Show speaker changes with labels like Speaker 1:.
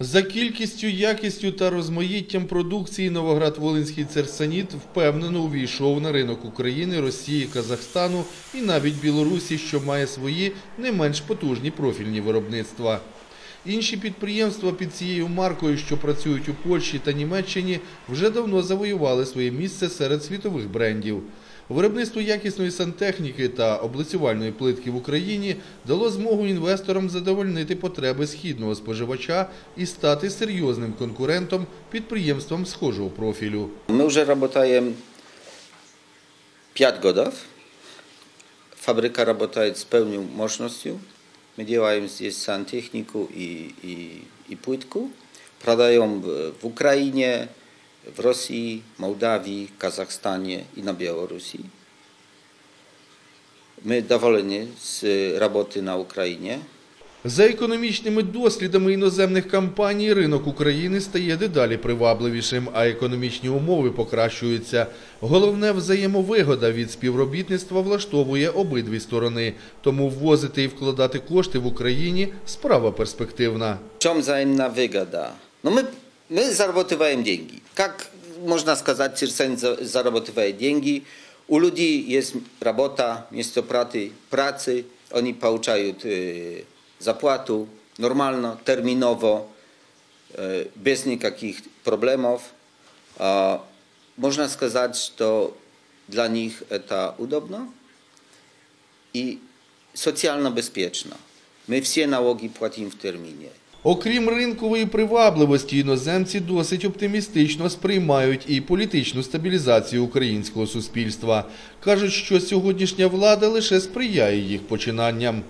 Speaker 1: За кількістю, якістю та розмаїттям продукції Новоград-Волинський церсаніт впевнено увійшов на ринок України, Росії, Казахстану і навіть Білорусі, що має свої не менш потужні профільні виробництва. Інші підприємства під цією маркою, що працюють у Польщі та Німеччині, вже давно завоювали своє місце серед світових брендів. Виробництво якісної сантехніки та облицювальної плитки в Україні дало змогу інвесторам задовольнити потреби східного споживача і стати серйозним конкурентом підприємствам схожого профілю.
Speaker 2: My już работаем 5 годов. Фабрика работает с полной мощностью. Мы делаем здесь сантехнику и, и, и плитку. Продаем в, в Украине, в России, Молдавии, Казахстане и на Белоруссии. Мы довольны с работы на Украине.
Speaker 1: За економічними дослідами іноземних компаній ринок України стає дедалі привабливішим, а економічні умови покращуються. Головне взаємовигода від співробітництва влаштовує обидві сторони. Тому ввозити і вкладати кошти в Україні справа перспективна.
Speaker 2: В чем взаимная выгода? Ну, мы, мы зарабатываем деньги. Как можно сказать, Цирсен за- зарабатывает деньги? У людей есть работа, место працы, працы они получают э, зарплату нормально, терминово, э, без никаких проблемов. А, можно сказать, что для них это удобно и социально безопасно. Мы все налоги платим в термине.
Speaker 1: Окрім ринкової привабливості, іноземці досить оптимістично сприймають і політичну стабілізацію українського суспільства. Кажуть, що сьогоднішня влада лише сприяє їх починанням.